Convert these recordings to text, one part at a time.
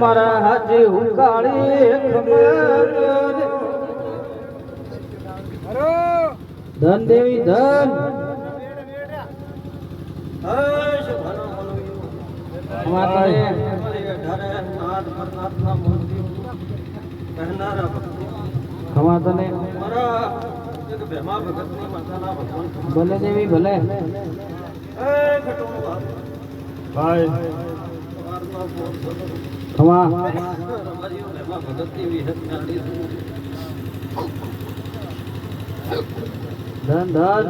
મારા હાજે ઉકાળી ધન દેવી ધન. ખમા તને ભલે દેવી ભલે. ભાઈ. ખમા ધન ધન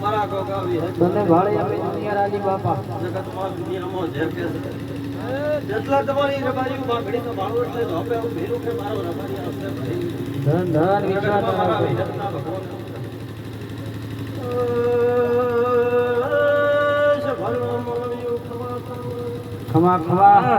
મારા ગોગા તને ભાળે આપે દુનિયા રાજી બાપા જેટલા તમારી રબારી બાગડી તો ભાળો એટલે ધોપે હું ભીરું કે મારો રબારી આવશે ધન ધન વિચાર મારા રાખો. ભગવાન ખમા ખમા.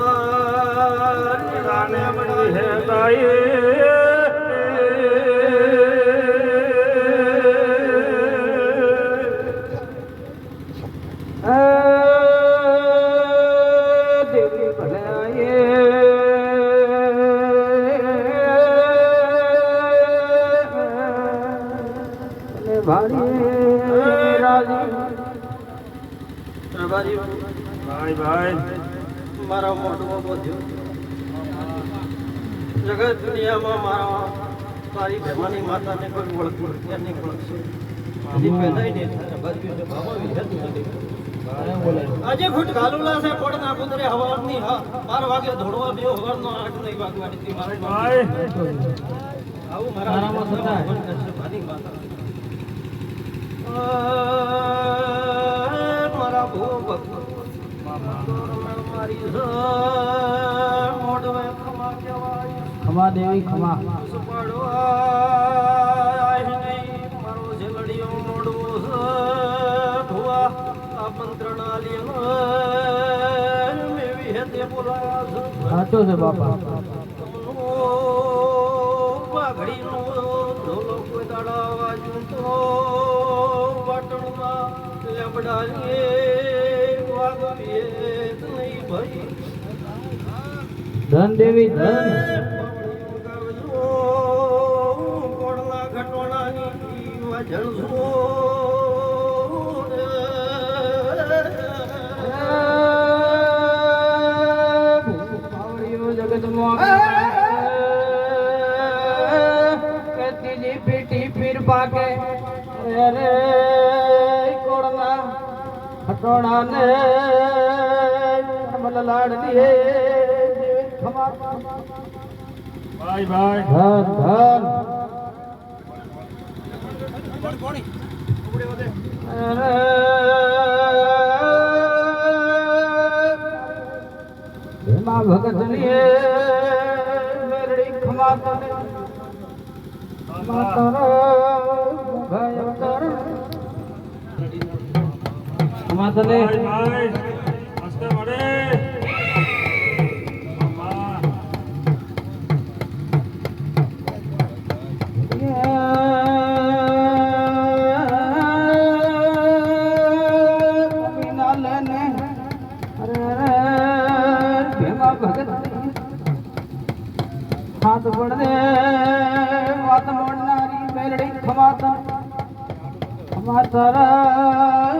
પાટણમાં નિરાને બની હે દેવી દુનિયામાં મારા તારી માતાને કોઈ આજે ફૂટ ઘાલુલા છે કોડ ના કુંદરે હવારની બાર વાગે ધોડવા બેઓ હવારનો આઠ નહીં વાગવાની આવું મારા મારી માતા મારા મોઢવે ખમા દેવી ખમા. મારો ઝેલડિયો મોઢવો છે, આ મંત્રણા લેનો, મેં વિહેતે બોલાયા સાચો છે બાપા. ધન દેવી ધન કતીજી પીટી પીર પાકે ખટોણા ને મલ લાડલી હે ખમા ભાઈ ભાઈ ધન ધન ભીમા ભગતની મેરડી ખમા તને ખમા ખમા તને ભાઈ ભાઈ હસ્તે મળે મામા હાથ પડદે વાત મોડનારી મેલડી ખમાતા ખમાતા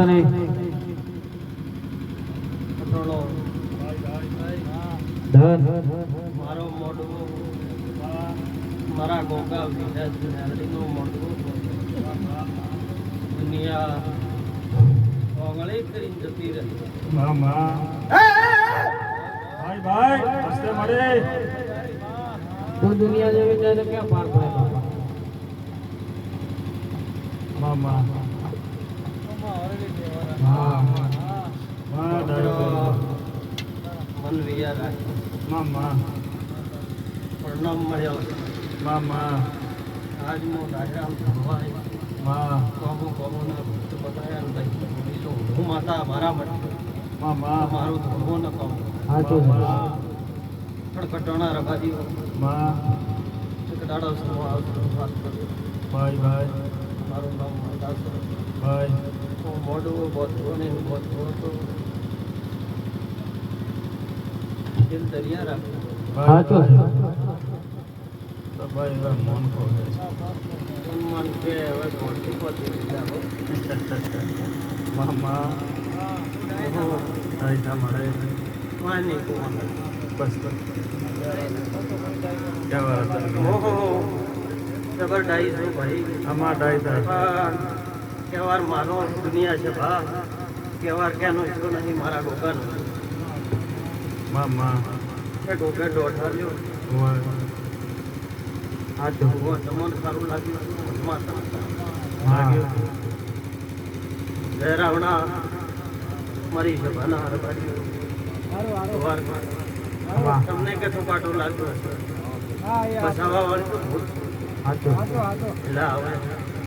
તને. પટોળો ધન. મારો મોઢવો મારા ગોગા વિદ્યાર્થીનું મોઢવું દુનિયા ઓગળી જતી રહી. મામા. ભાઈ ભાઈ હસ્તે મળે. તું દુનિયા જેવી જાય તો ક્યાં પાર પડે? મામા. મામા પ્રણામ મળ્યો મામા આજ હું રાજામ ભગવાન મા કોમો કોમોના ભક્ત બતાવ્યા ને ભાઈ બોલીલો હું માતા મારા માટે મામા મારું ધર્મો ન છે ખડખટાણા રબાજી મા એક દાડો સમો આવતો વાત કર્યો ભાઈ ભાઈ મારું નામ છે ભાઈ હું મોઢું બોધવો ને બોધવો તો દિલ દરિયા રાખ્યું સાચું છે તો ભાઈ હવે મન ખોલે મન કે હવે મોટી પતી દીધા હો મામા આઈતા મળે માની કુમાર બસ બસ કેવા હતા ઓહો જબર ડાઈ છું ભાઈ આમાં ડાયતા કેવાર મારો દુનિયા છે ભા. કેવાર કેનો છો નહીં મારા ગોગાનો. મામા. એ ગોગે દોઢાલ્યો હું. આ જોવો તમને સારું લાગ્યું માતા લાગ્યું. વેરાવણા મારી સભાના વાહ. તમને કે તો પાટો લાગ્યો હશે? બસ આવા વાળી તો ભૂલ એટલે આવે.